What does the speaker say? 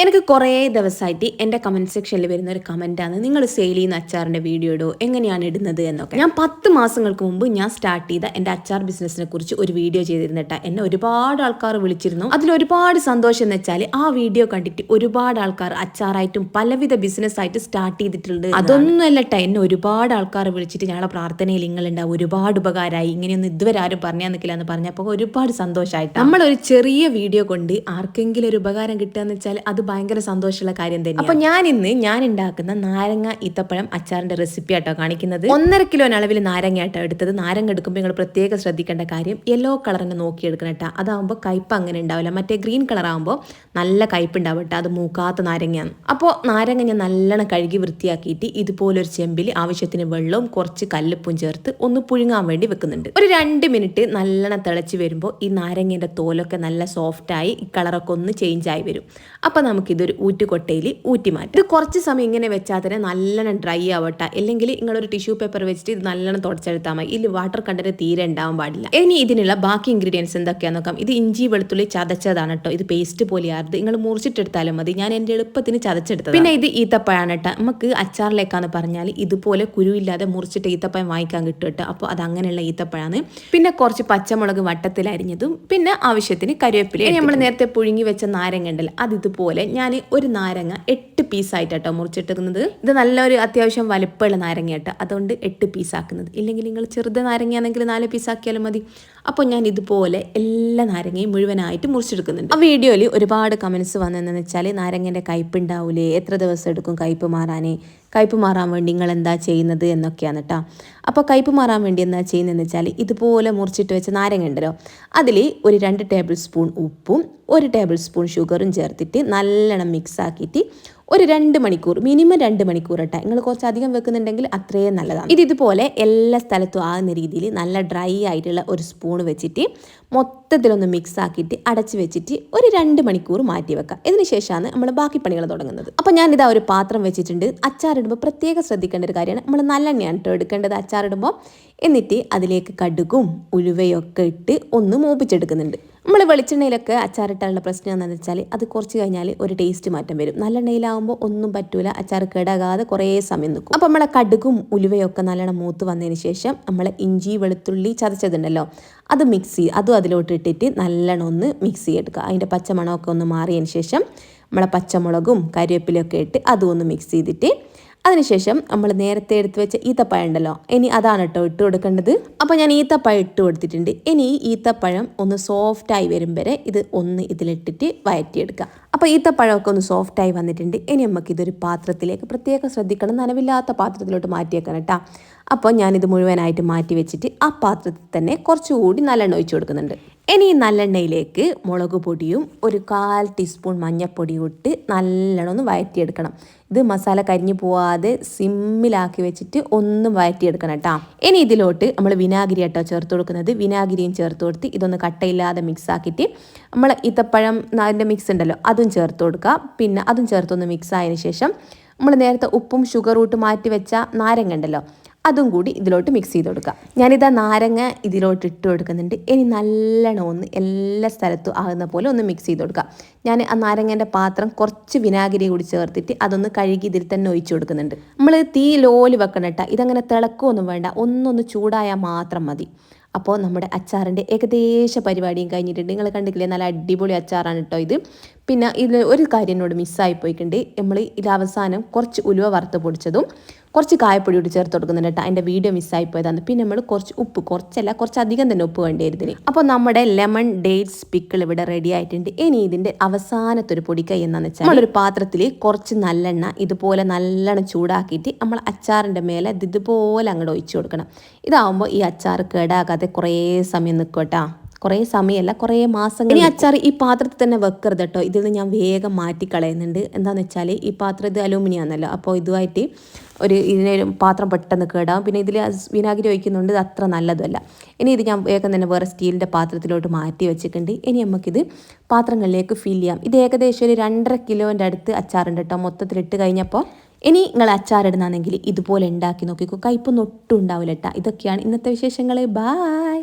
എനിക്ക് കുറേ ദിവസമായിട്ട് എന്റെ കമന്റ് സെക്ഷനിൽ വരുന്ന ഒരു കമന്റാണ് നിങ്ങൾ സെയിൽ ചെയ്യുന്ന അച്ചാറിന്റെ വീഡിയോ ഇടോ? എങ്ങനെയാണ് ഇടുന്നത്? എന്നൊക്കെ. ഞാൻ പത്ത് മാസങ്ങൾക്ക് മുമ്പ് ഞാൻ സ്റ്റാർട്ട് ചെയ്ത എന്റെ അച്ചാർ ബിസിനസ്സിനെ കുറിച്ച് ഒരു വീഡിയോ ചെയ്തിരുന്നിട്ട് എന്നെ ഒരുപാട് ആൾക്കാർ വിളിച്ചിരുന്നു. അതിൽ ഒരുപാട് സന്തോഷം എന്ന് വെച്ചാൽ ആ വീഡിയോ കണ്ടിട്ട് ഒരുപാട് ആൾക്കാർ അച്ചാറായിട്ടും പലവിധ ബിസിനസ്സായിട്ട് സ്റ്റാർട്ട് ചെയ്തിട്ടുണ്ട് അതൊന്നുമല്ലട്ട എന്നെ ഒരുപാട് ആൾക്കാർ വിളിച്ചിട്ട് ഞങ്ങളുടെ പ്രാർത്ഥനയിൽ നിങ്ങളുണ്ടാവും ഒരുപാട് ഉപകാരമായി. ഇങ്ങനെയൊന്നും ഇതുവരെ ആരും പറഞ്ഞാൽ നിൽക്കില്ല എന്ന് പറഞ്ഞപ്പോൾ ഒരുപാട് സന്തോഷമായിട്ട് നമ്മളൊരു ചെറിയ വീഡിയോ കൊണ്ട് ആർക്കെങ്കിലും ഒരു ഉപകാരം കിട്ടുക എന്ന് വെച്ചാൽ അത് ഭയങ്കര സന്തോഷമുള്ള കാര്യം തന്നെ അപ്പൊ ഞാൻ ഇന്ന് ഞാൻ ഉണ്ടാക്കുന്ന നാരങ്ങ ഈത്തപ്പഴം അച്ചാറിന്റെ റെസിപ്പി ആട്ടോ കാണിക്കുന്നത്. ഒന്നര കിലോ അളവിൽ നാരങ്ങ ആട്ടോ എടുത്തത്. നാരങ്ങ എടുക്കുമ്പോൾ നിങ്ങൾ പ്രത്യേകം ശ്രദ്ധിക്കേണ്ട കാര്യം യെല്ലോ കളർ തന്നെ നോക്കി എടുക്കണം കേട്ടോ അതാവുമ്പോൾ കയ്പ് അങ്ങനെ ഉണ്ടാവില്ല. മറ്റേ ഗ്രീൻ കളർ ആകുമ്പോൾ നല്ല കയ്പ് ഉണ്ടാവും കേട്ടോ അത് മൂക്കാത്ത നാരങ്ങയാണ്. അപ്പോൾ നാരങ്ങ ഞാൻ നല്ലോണം കഴുകി വൃത്തിയാക്കിയിട്ട് ഇതുപോലൊരു ചെമ്പിൽ ആവശ്യത്തിന് വെള്ളവും കുറച്ച് കല്ലുപ്പും ചേർത്ത് ഒന്ന് പുഴുങ്ങാൻ വേണ്ടി വെക്കുന്നുണ്ട്. ഒരു രണ്ട് മിനിറ്റ് നല്ലോണം തിളച്ച് വരുമ്പോൾ ഈ നാരങ്ങേന്റെ തോലൊക്കെ നല്ല സോഫ്റ്റായി കളറൊക്കെ ഒന്ന് ചേഞ്ച് ആയി വരും. അപ്പോൾ നമുക്കിതൊരു ഊറ്റുകൊട്ടയിൽ ഊറ്റി മാറ്റാം ഇത് കുറച്ച് സമയം ഇങ്ങനെ വെച്ചാൽ തന്നെ നല്ലോണം ഡ്രൈ ആവട്ടെ. അല്ലെങ്കിൽ നിങ്ങളൊരു ടിഷ്യൂ പേപ്പർ വെച്ചിട്ട് ഇത് നല്ലോണം തുടച്ചെടുത്താൽ മതി. ഇതിൽ വാട്ടർ കണ്ടന്റ് തീരെ ഉണ്ടാവാൻ പാടില്ല. ഇനി ഇതിനുള്ള ബാക്കി ഇൻഗ്രീഡിയൻസ് എന്തൊക്കെയാണെന്ന് നോക്കാം. ഇത് ഇഞ്ചി വെളുത്തുള്ളി ചതച്ചതാണ് കേട്ടോ ഇത് പേസ്റ്റ് പോലെയാർത് നിങ്ങൾ മുറിച്ചിട്ടെടുത്താലും മതി. ഞാൻ എന്റെ എളുപ്പത്തിന് ചതച്ചെടുത്തത് പിന്നെ ഇത് ഈത്തപ്പഴമാണ് കേട്ടോ നമുക്ക് അച്ചാറിലേക്കാന്ന് പറഞ്ഞാൽ ഇതുപോലെ കുരുവില്ലാതെ മുറിച്ചിട്ട് ഈത്തപ്പഴം വാങ്ങിക്കാൻ കിട്ടും കേട്ടോ അപ്പോൾ അത് അങ്ങനെയുള്ള ഈത്തപ്പഴാണ്. പിന്നെ കുറച്ച് പച്ചമുളക് വട്ടത്തിലരിഞ്ഞതും പിന്നെ ആവശ്യത്തിന് കരുവേപ്പില നമ്മൾ നേരത്തെ പുഴുങ്ങി വെച്ച നാരങ്ങ ഉണ്ടല്ലോ അത് ഇതുപോലെ ഞാൻ ഒരു നാരങ്ങ എട്ട് പീസായിട്ട് മുറിച്ചിട്ടിരിക്കുന്നത്. ഇത് നല്ലൊരു അത്യാവശ്യം വലുപ്പമുള്ള നാരങ്ങ അതുകൊണ്ട് എട്ട് പീസാക്കുന്നത് ഇല്ലെങ്കിൽ നിങ്ങൾ ചെറുത് നാരങ്ങയാണെങ്കിൽ നാല് പീസാക്കിയാലും മതി. അപ്പോൾ ഞാൻ ഇതുപോലെ എല്ലാ നാരങ്ങയും മുഴുവനായിട്ട് മുറിച്ചെടുക്കുന്നുണ്ട്. ആ വീഡിയോയിൽ ഒരുപാട് കമൻസ് വന്നതെന്ന് വെച്ചാൽ നാരങ്ങേന്റെ കയ്പ് ഉണ്ടാവില്ലേ എത്ര ദിവസം എടുക്കും കയ്പ് മാറാനേ? കയ്പ് മാറാൻ വേണ്ടി നിങ്ങൾ എന്താ ചെയ്യുന്നത് എന്നൊക്കെയാണ് കേട്ടോ അപ്പോൾ കയ്പ് മാറാൻ വേണ്ടി എന്താ ചെയ്യുന്നതെന്ന് വെച്ചാൽ ഇതുപോലെ മുറിച്ചിട്ട് വെച്ച നാരങ്ങ ഉണ്ടല്ലോ. അതിൽ ഒരു രണ്ട് ടേബിൾ സ്പൂൺ ഉപ്പും ഒരു ടേബിൾ സ്പൂൺ ഷുഗറും ചേർത്തിട്ട് നല്ലോണം മിക്സ് ആക്കിയിട്ട് ഒരു രണ്ട് മണിക്കൂർ മിനിമം രണ്ട് മണിക്കൂർ ഇട്ടാ. നിങ്ങൾ കുറച്ച് അധികം വെക്കുന്നുണ്ടെങ്കിൽ അത്രയും നല്ലതാണ്. ഇത് ഇതുപോലെ എല്ലാ സ്ഥലത്തും ആകുന്ന രീതിയിൽ നല്ല ഡ്രൈ ആയിട്ടുള്ള ഒരു സ്പൂൺ വെച്ചിട്ട് മൊത്തത്തിലൊന്ന് മിക്സ് ആക്കിയിട്ട് അടച്ച് വെച്ചിട്ട് ഒരു രണ്ട് മണിക്കൂർ മാറ്റി വെക്കാം. ഇതിന് ശേഷമാണ് നമ്മൾ ബാക്കി പണികൾ തുടങ്ങുന്നത്. അപ്പോൾ ഞാനിതാ ഒരു പാത്രം വെച്ചിട്ടുണ്ട്. അച്ചാറിടുമ്പോൾ പ്രത്യേകം ശ്രദ്ധിക്കേണ്ട ഒരു കാര്യമാണ്. നമ്മൾ നല്ലെണ്ണയാണ് കേട്ടോ എടുക്കേണ്ടത്. അച്ചാറിടുമ്പോൾ എന്നിട്ട് അതിലേക്ക് കടുകും ഉലുവയൊക്കെ ഇട്ട് ഒന്ന് മൂപ്പിച്ചെടുക്കുന്നുണ്ട്. നമ്മൾ വെളിച്ചെണ്ണയിലൊക്കെ അച്ചാറിട്ടാനുള്ള പ്രശ്നം എന്താണെന്ന് വെച്ചാൽ അത് കുറച്ച് കഴിഞ്ഞാൽ ഒരു ടേസ്റ്റ് മാറ്റം വരും. നല്ല എണ്ണയിലാവുമ്പോൾ ഒന്നും പറ്റൂല അച്ചാർ കേടാകാതെ കുറേ സമയം നിൽക്കും അപ്പോൾ നമ്മളെ കടുകും ഉലുവയൊക്കെ നല്ലോണം മൂത്ത് വന്നതിന് ശേഷം നമ്മൾ ഇഞ്ചി വെളുത്തുള്ളി ചതച്ചതുണ്ടല്ലോ അത് മിക്സ് അതും അതിലോട്ട് ഇട്ടിട്ട് നല്ലോണം ഒന്ന് മിക്സ് ചെയ്തെടുക്കുക. അതിന്റെ പച്ചമണമൊക്കെ ഒന്ന് മാറിയതിന് ശേഷം നമ്മളെ പച്ചമുളകും കരിവേപ്പിലൊക്കെ ഇട്ട് അതും ഒന്ന് മിക്സ് ചെയ്തിട്ട് അതിനുശേഷം നമ്മൾ നേരത്തെ എടുത്ത് വെച്ച ഈത്തപ്പഴം ഉണ്ടല്ലോ ഇനി അതാണ് കേട്ടോ ഇട്ട് കൊടുക്കേണ്ടത്. അപ്പോൾ ഞാൻ ഈത്തപ്പഴം ഇട്ട് കൊടുത്തിട്ടുണ്ട്. ഇനി ഈത്തപ്പഴം ഒന്ന് സോഫ്റ്റായി വരും വരെ ഇത് ഒന്ന് ഇതിലിട്ടിട്ട് വയറ്റിയെടുക്കുക. അപ്പോൾ ഈത്തപ്പഴമൊക്കെ ഒന്ന് സോഫ്റ്റായി വന്നിട്ടുണ്ട്. ഇനി നമുക്ക് ഇതൊരു പാത്രത്തിലേക്ക് പ്രത്യേകം ശ്രദ്ധിക്കണം. നനവില്ലാത്ത പാത്രത്തിലോട്ട് മാറ്റിയേക്കണം കേട്ടോ. അപ്പോൾ ഞാനിത് മുഴുവനായിട്ട് മാറ്റി വെച്ചിട്ട് ആ പാത്രത്തിൽ തന്നെ കുറച്ചുകൂടി നല്ലെണ്ണ ഒഴിച്ചു കൊടുക്കുന്നുണ്ട്. ഇനി ഈ നല്ലെണ്ണയിലേക്ക് മുളക് പൊടിയും ഒരു കാൽ ടീസ്പൂൺ മഞ്ഞൾപ്പൊടിയും ഇട്ട് നല്ലോണം ഒന്ന് വഴറ്റിയെടുക്കണം. ഇത് മസാല കരിഞ്ഞു പോവാതെ സിമ്മിലാക്കി വെച്ചിട്ട് ഒന്നും വഴറ്റിയെടുക്കണം കേട്ടോ. ഇനി ഇതിലോട്ട് നമ്മൾ വിനാഗിരി കേട്ടോ ചേർത്ത് കൊടുക്കുന്നത്. വിനാഗിരിയും ചേർത്ത് കൊടുത്ത് ഇതൊന്ന് കട്ടയില്ലാതെ മിക്സ് ആക്കിയിട്ട് നമ്മൾ ഈത്തപ്പഴം അതിന്റെ മിക്സ് ഉണ്ടല്ലോ അതും ചേർത്ത് കൊടുക്കുക. പിന്നെ അതും ചേർത്തൊന്ന് മിക്സ് ആയതിനു ശേഷം നമ്മൾ നേരത്തെ ഉപ്പും ഷുഗർ ഊട്ട് മാറ്റി വെച്ച നാരങ്ങ ഉണ്ടല്ലോ അതും കൂടി ഇതിലോട്ട് മിക്സ് ചെയ്ത് കൊടുക്കുക. ഞാനിതാ നാരങ്ങ ഇതിലോട്ട് ഇട്ട് കൊടുക്കുന്നുണ്ട്. ഇനി നല്ലോണം ഒന്ന് എല്ലാ സ്ഥലത്തും ആകുന്ന പോലെ ഒന്ന് മിക്സ് ചെയ്ത് കൊടുക്കുക. ഞാൻ ആ നാരങ്ങേന്റെ പാത്രം കുറച്ച് വിനാഗിരി കൂടി ചേർത്തിട്ട് അതൊന്ന് കഴുകി ഇതിൽ തന്നെ ഒഴിച്ചു കൊടുക്കുന്നുണ്ട്. നമ്മൾ തീ ലോൽ വെക്കണം കേട്ടോ ഇതങ്ങനെ തിളക്കുമൊന്നും വേണ്ട. ഒന്നൊന്ന് ചൂടായാൽ മാത്രം മതി. അപ്പോൾ നമ്മുടെ അച്ചാറിന്റെ ഏകദേശ പരിപാടിയും കഴിഞ്ഞിട്ടുണ്ട്. നിങ്ങൾ കണ്ടിട്ടില്ലേ? നല്ല അടിപൊളി അച്ചാറാണ് കേട്ടോ ഇത്. പിന്നെ ഇതിൽ ഒരു കാര്യം എന്നോട് മിസ്സായി പോയിട്ടുണ്ട് നമ്മൾ ഇതിൽ അവസാനം കുറച്ച് ഉലുവ വറുത്ത് പൊടിച്ചതും കുറച്ച് കായപ്പൊടി കൂടി ചേർത്ത് കൊടുക്കുന്നുണ്ട് കേട്ടോ അതിന്റെ വീഡിയോ മിസ്സായി പോയതാണ് പിന്നെ നമ്മൾ കുറച്ച് ഉപ്പ് കുറച്ചല്ല കുറച്ച് അധികം തന്നെ ഉപ്പ് വേണ്ടിയിരുന്നില്ല അപ്പോൾ നമ്മുടെ ലെമൺ ഡേറ്റ്സ് പിക്കിൾ ഇവിടെ റെഡി ആയിട്ടുണ്ട്. ഇനി ഇതിന്റെ അവസാനത്തെ ഒരു പൊടിക്കൈ എന്താണെന്ന് വെച്ചാൽ നമ്മളൊരു പാത്രത്തിൽ കുറച്ച് നല്ലെണ്ണ ഇതുപോലെ നല്ലെണ്ണം ചൂടാക്കിയിട്ട് നമ്മൾ അച്ചാറിന്റെ മേലെ ഇതുപോലെ അങ്ങോട്ട് ഒഴിച്ചു കൊടുക്കണം. ഇതാവുമ്പോൾ ഈ അച്ചാർ കേടാകാതെ കുറേ സമയം നിൽക്കും കേട്ടോ കുറേ സമയമല്ല കുറേ മാസങ്ങൾ ഇനി അച്ചാർ ഈ പാത്രത്തിൽ തന്നെ വെക്കരുത് കേട്ടോ. ഇതിൽ നിന്ന് ഞാൻ വേഗം മാറ്റി കളയുന്നുണ്ട് എന്താണെന്ന് വെച്ചാൽ ഈ പാത്രം ഇത് അലൂമിനിയം ആണല്ലോ അപ്പോൾ ഇതുമായിട്ട് ഒരു ഇതിനെ പാത്രം പെട്ടെന്ന് കേടാവും. പിന്നെ ഇതിൽ വിനാഗിരി ഒഴിക്കുന്നുണ്ട്. ഇത് അത്ര നല്ലതല്ല. ഇനി ഇത് ഞാൻ വേഗം തന്നെ വേറെ സ്റ്റീലിന്റെ പാത്രത്തിലോട്ട് മാറ്റി വെച്ചിട്ടുണ്ട്. ഇനി നമുക്കിത് പാത്രങ്ങളിലേക്ക് ഫില്ല് ചെയ്യാം. ഇത് ഏകദേശം ഒരു രണ്ടര കിലോന്റെ അടുത്ത് അച്ചാറുണ്ട് കേട്ടോ. മൊത്തത്തിലിട്ട് കഴിഞ്ഞപ്പോൾ ഇനി നിങ്ങൾ അച്ചാറിടുന്നാണെങ്കിൽ ഇതുപോലെ ഉണ്ടാക്കി നോക്കിക്കോ. കയ്പൊന്നും ഒട്ടും ഉണ്ടാവില്ല കേട്ടോ. ഇതൊക്കെയാണ് ഇന്നത്തെ വിശേഷങ്ങൾ. ബായ്